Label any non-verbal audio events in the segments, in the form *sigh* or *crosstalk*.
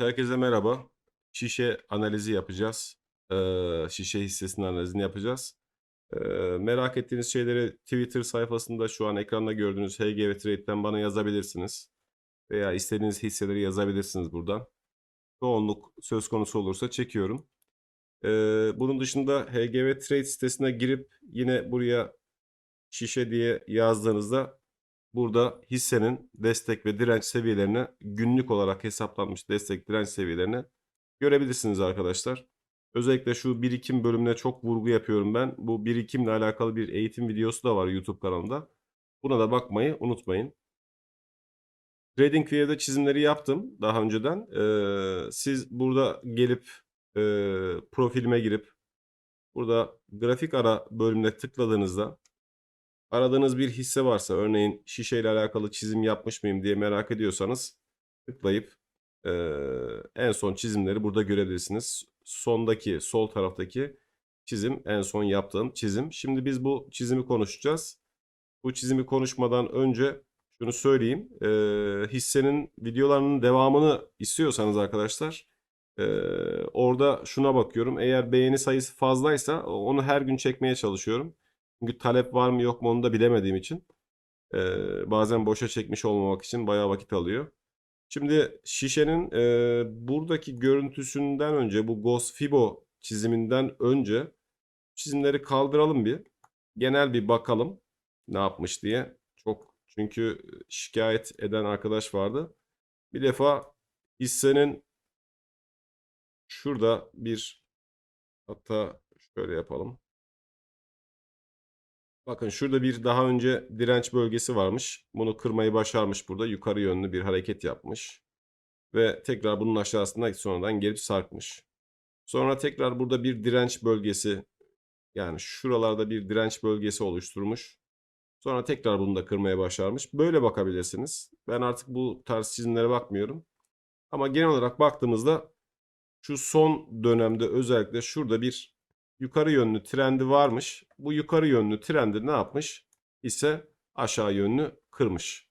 Evet, herkese merhaba. Şişe analizi yapacağız. Eee, şişe hissesinin analizini yapacağız. Eee, merak ettiğiniz şeyleri Twitter sayfasında şu an ekranda gördüğünüz HGV Trade'den bana yazabilirsiniz. Veya istediğiniz hisseleri yazabilirsiniz buradan. Çoğunluk söz konusu olursa çekiyorum. Eee, bunun dışında HGV Trade sitesine girip yine buraya şişe diye yazdığınızda burada hissenin destek ve direnç seviyelerini günlük olarak hesaplanmış destek direnç seviyelerini görebilirsiniz arkadaşlar. Özellikle şu birikim bölümüne çok vurgu yapıyorum ben. Bu birikimle alakalı bir eğitim videosu da var YouTube kanalında. Buna da bakmayı unutmayın. TradingView'de çizimleri yaptım daha önceden. Ee, siz burada gelip e, profilime girip burada grafik ara bölümüne tıkladığınızda aradığınız bir hisse varsa örneğin şişeyle alakalı çizim yapmış mıyım diye merak ediyorsanız tıklayıp eee, en son çizimleri burada görebilirsiniz. Sondaki sol taraftaki çizim en son yaptığım çizim. Şimdi biz bu çizimi konuşacağız. Bu çizimi konuşmadan önce şunu söyleyeyim. Eee, hissenin videolarının devamını istiyorsanız arkadaşlar eee, orada şuna bakıyorum. Eğer beğeni sayısı fazlaysa onu her gün çekmeye çalışıyorum. Çünkü talep var mı yok mu onu da bilemediğim için eee, bazen boşa çekmiş olmamak için bayağı vakit alıyor. Şimdi şişenin eee, buradaki görüntüsünden önce bu Ghost Fibo çiziminden önce çizimleri kaldıralım bir. Genel bir bakalım ne yapmış diye. Çok çünkü şikayet eden arkadaş vardı. Bir defa hissenin şurada bir hatta şöyle yapalım. Bakın şurada bir daha önce direnç bölgesi varmış. Bunu kırmayı başarmış burada. Yukarı yönlü bir hareket yapmış. Ve tekrar bunun aşağısında sonradan gelip sarkmış. Sonra tekrar burada bir direnç bölgesi yani şuralarda bir direnç bölgesi oluşturmuş. Sonra tekrar bunu da kırmaya başarmış. Böyle bakabilirsiniz. Ben artık bu tarz çizimlere bakmıyorum. Ama genel olarak baktığımızda şu son dönemde özellikle şurada bir yukarı yönlü trendi varmış. Bu yukarı yönlü trendi ne yapmış? İse aşağı yönlü kırmış.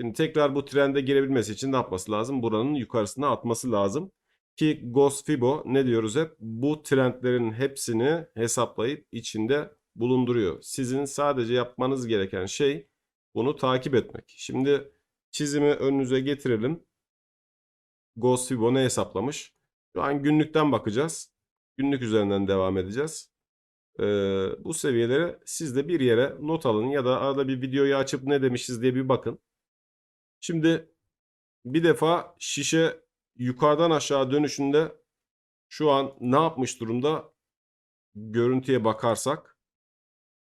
Şimdi tekrar bu trende girebilmesi için ne yapması lazım? Buranın yukarısına atması lazım. Ki Ghost Fibo ne diyoruz hep? Bu trendlerin hepsini hesaplayıp içinde bulunduruyor. Sizin sadece yapmanız gereken şey bunu takip etmek. Şimdi çizimi önünüze getirelim. Ghost Fibo ne hesaplamış? Şu an günlükten bakacağız. Günlük üzerinden devam edeceğiz. Ee, bu seviyeleri siz de bir yere not alın ya da arada bir videoyu açıp ne demişiz diye bir bakın. Şimdi bir defa şişe yukarıdan aşağı dönüşünde şu an ne yapmış durumda? Görüntüye bakarsak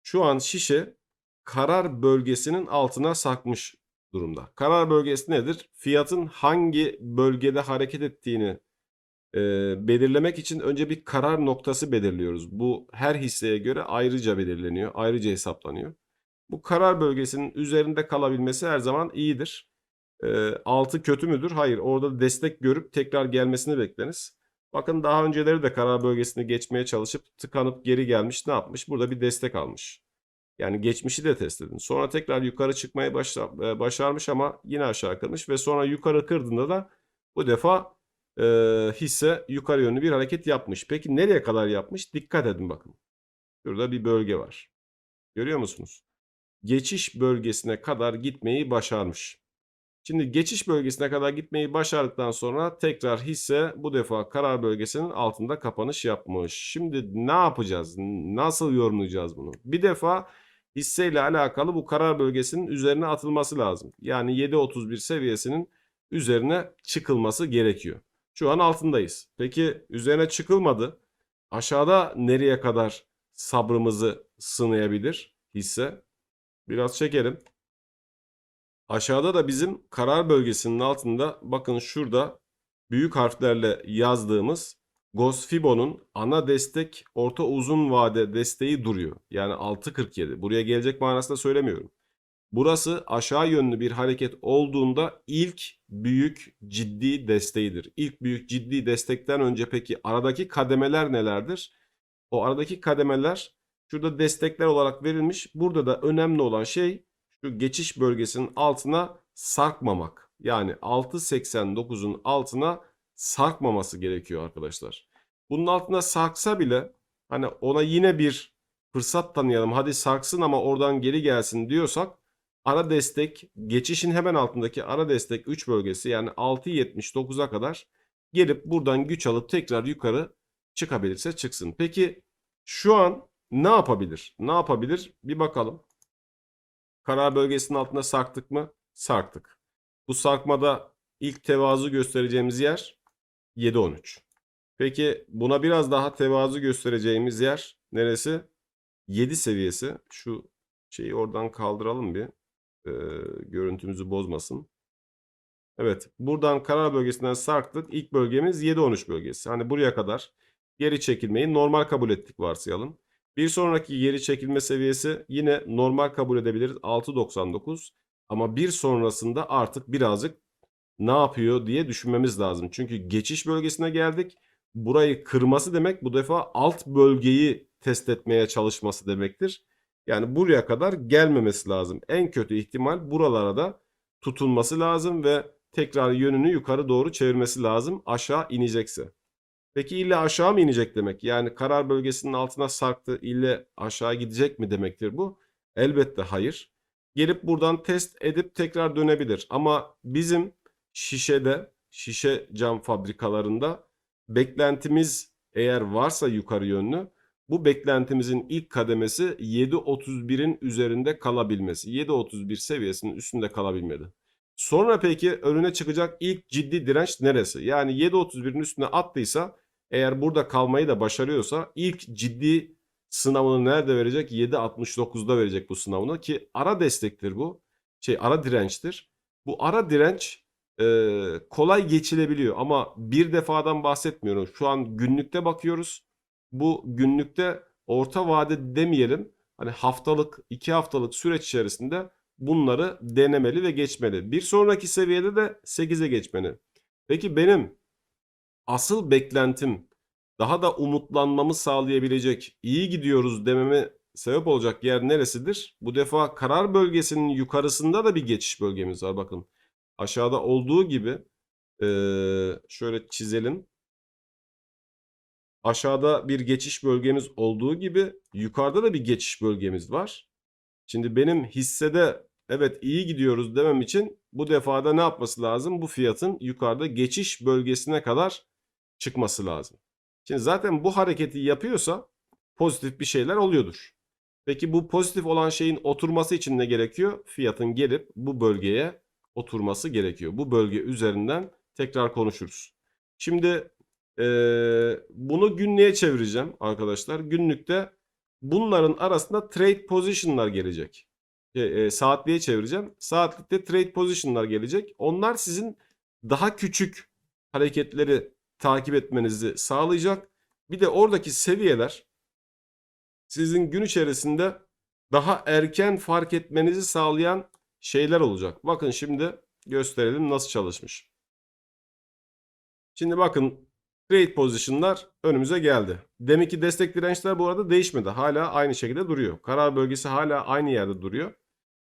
şu an şişe karar bölgesinin altına sarkmış durumda. Karar bölgesi nedir? Fiyatın hangi bölgede hareket ettiğini e, belirlemek için önce bir karar noktası belirliyoruz. Bu her hisseye göre ayrıca belirleniyor, ayrıca hesaplanıyor. Bu karar bölgesinin üzerinde kalabilmesi her zaman iyidir. E, altı kötü müdür? Hayır. Orada destek görüp tekrar gelmesini bekleriz. Bakın daha önceleri de karar bölgesini geçmeye çalışıp tıkanıp geri gelmiş. Ne yapmış? Burada bir destek almış. Yani geçmişi de test edin. Sonra tekrar yukarı çıkmaya başla- başarmış ama yine aşağı kırmış ve sonra yukarı kırdığında da bu defa e, hisse yukarı yönlü bir hareket yapmış. Peki nereye kadar yapmış? Dikkat edin bakın. Şurada bir bölge var. Görüyor musunuz? Geçiş bölgesine kadar gitmeyi başarmış. Şimdi geçiş bölgesine kadar gitmeyi başardıktan sonra tekrar hisse bu defa karar bölgesinin altında kapanış yapmış. Şimdi ne yapacağız? Nasıl yorumlayacağız bunu? Bir defa hisseyle alakalı bu karar bölgesinin üzerine atılması lazım. Yani 7.31 seviyesinin üzerine çıkılması gerekiyor. Şu an altındayız. Peki üzerine çıkılmadı. Aşağıda nereye kadar sabrımızı sınayabilir hisse? Biraz çekelim. Aşağıda da bizim karar bölgesinin altında bakın şurada büyük harflerle yazdığımız Gosfibo'nun ana destek orta uzun vade desteği duruyor. Yani 6.47. Buraya gelecek manasında söylemiyorum. Burası aşağı yönlü bir hareket olduğunda ilk büyük ciddi desteğidir. İlk büyük ciddi destekten önce peki aradaki kademeler nelerdir? O aradaki kademeler şurada destekler olarak verilmiş. Burada da önemli olan şey şu geçiş bölgesinin altına sarkmamak. Yani 6.89'un altına sarkmaması gerekiyor arkadaşlar. Bunun altında sarksa bile hani ona yine bir fırsat tanıyalım. Hadi sarksın ama oradan geri gelsin diyorsak ara destek geçişin hemen altındaki ara destek 3 bölgesi yani 6.79'a kadar gelip buradan güç alıp tekrar yukarı çıkabilirse çıksın. Peki şu an ne yapabilir? Ne yapabilir? Bir bakalım. Karar bölgesinin altında sarktık mı? Sarktık. Bu sarkmada ilk tevazu göstereceğimiz yer 7.13. Peki buna biraz daha tevazu göstereceğimiz yer neresi? 7 seviyesi. Şu şeyi oradan kaldıralım bir. Ee, görüntümüzü bozmasın. Evet buradan karar bölgesinden sarktık. İlk bölgemiz 7-13 bölgesi. Hani buraya kadar geri çekilmeyi normal kabul ettik varsayalım. Bir sonraki geri çekilme seviyesi yine normal kabul edebiliriz 6.99. Ama bir sonrasında artık birazcık ne yapıyor diye düşünmemiz lazım. Çünkü geçiş bölgesine geldik. Burayı kırması demek bu defa alt bölgeyi test etmeye çalışması demektir. Yani buraya kadar gelmemesi lazım. En kötü ihtimal buralara da tutunması lazım ve tekrar yönünü yukarı doğru çevirmesi lazım aşağı inecekse. Peki illa aşağı mı inecek demek? Yani karar bölgesinin altına sarktı ille aşağı gidecek mi demektir bu? Elbette hayır. Gelip buradan test edip tekrar dönebilir. Ama bizim şişede, şişe cam fabrikalarında beklentimiz eğer varsa yukarı yönlü bu beklentimizin ilk kademesi 7.31'in üzerinde kalabilmesi. 7.31 seviyesinin üstünde kalabilmedi. Sonra peki önüne çıkacak ilk ciddi direnç neresi? Yani 7.31'in üstüne attıysa eğer burada kalmayı da başarıyorsa ilk ciddi sınavını nerede verecek? 7.69'da verecek bu sınavını ki ara destektir bu. Şey ara dirençtir. Bu ara direnç e, kolay geçilebiliyor ama bir defadan bahsetmiyorum. Şu an günlükte bakıyoruz. Bu günlükte orta vade demeyelim. Hani haftalık, iki haftalık süreç içerisinde bunları denemeli ve geçmeli. Bir sonraki seviyede de 8'e geçmeli. Peki benim asıl beklentim daha da umutlanmamı sağlayabilecek, iyi gidiyoruz dememe sebep olacak yer neresidir? Bu defa karar bölgesinin yukarısında da bir geçiş bölgemiz var bakın. Aşağıda olduğu gibi şöyle çizelim. Aşağıda bir geçiş bölgemiz olduğu gibi yukarıda da bir geçiş bölgemiz var. Şimdi benim hissede evet iyi gidiyoruz demem için bu defada ne yapması lazım? Bu fiyatın yukarıda geçiş bölgesine kadar çıkması lazım. Şimdi zaten bu hareketi yapıyorsa pozitif bir şeyler oluyordur. Peki bu pozitif olan şeyin oturması için ne gerekiyor? Fiyatın gelip bu bölgeye oturması gerekiyor. Bu bölge üzerinden tekrar konuşuruz. Şimdi eee, bunu günlüğe çevireceğim arkadaşlar. Günlükte bunların arasında trade position'lar gelecek. E, e, saatliğe çevireceğim. Saatlikte trade position'lar gelecek. Onlar sizin daha küçük hareketleri takip etmenizi sağlayacak. Bir de oradaki seviyeler sizin gün içerisinde daha erken fark etmenizi sağlayan şeyler olacak. Bakın şimdi gösterelim nasıl çalışmış. Şimdi bakın trade position'lar önümüze geldi. Demek ki destek dirençler bu arada değişmedi. Hala aynı şekilde duruyor. Karar bölgesi hala aynı yerde duruyor.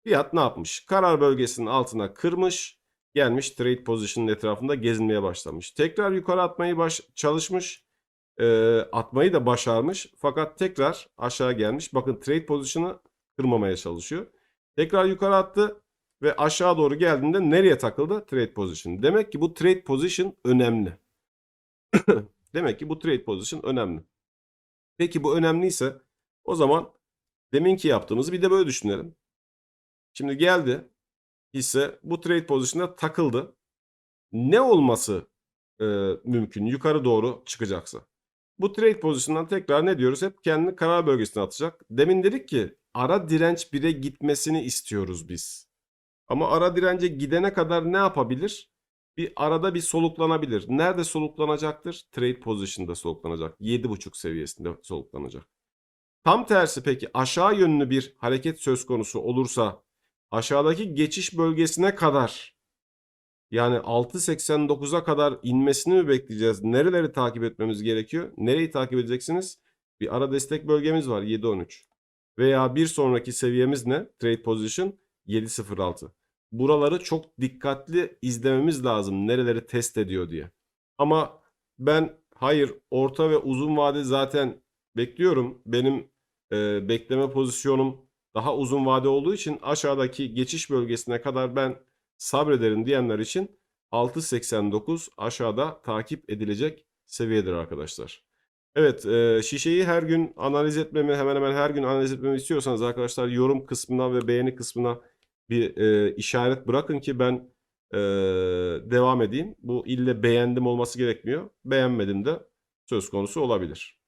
Fiyat ne yapmış? Karar bölgesinin altına kırmış. Gelmiş trade position'ın etrafında gezinmeye başlamış. Tekrar yukarı atmayı baş çalışmış. Ee, atmayı da başarmış. Fakat tekrar aşağı gelmiş. Bakın trade pozisyonu kırmamaya çalışıyor. Tekrar yukarı attı ve aşağı doğru geldiğinde nereye takıldı? Trade position. Demek ki bu trade position önemli. *coughs* Demek ki bu trade position önemli. Peki bu önemliyse o zaman deminki yaptığımızı bir de böyle düşünelim. Şimdi geldi hisse bu trade pozisyonuna takıldı. Ne olması e, mümkün yukarı doğru çıkacaksa? Bu trade pozisyonundan tekrar ne diyoruz? Hep kendini karar bölgesine atacak. Demin dedik ki ara direnç 1'e gitmesini istiyoruz biz. Ama ara dirence gidene kadar ne yapabilir? Bir arada bir soluklanabilir. Nerede soluklanacaktır? Trade position'da soluklanacak. 7.5 seviyesinde soluklanacak. Tam tersi peki aşağı yönlü bir hareket söz konusu olursa aşağıdaki geçiş bölgesine kadar yani 6.89'a kadar inmesini mi bekleyeceğiz? Nereleri takip etmemiz gerekiyor? Nereyi takip edeceksiniz? Bir ara destek bölgemiz var 7.13. Veya bir sonraki seviyemiz ne? Trade position 7.06. Buraları çok dikkatli izlememiz lazım. Nereleri test ediyor diye. Ama ben hayır orta ve uzun vade zaten bekliyorum. Benim e, bekleme pozisyonum daha uzun vade olduğu için aşağıdaki geçiş bölgesine kadar ben sabrederim diyenler için 6.89 aşağıda takip edilecek seviyedir arkadaşlar. Evet, e, şişeyi her gün analiz etmemi, hemen hemen her gün analiz etmemi istiyorsanız arkadaşlar yorum kısmına ve beğeni kısmına bir e, işaret bırakın ki ben e, devam edeyim. Bu ille beğendim olması gerekmiyor. Beğenmedim de söz konusu olabilir.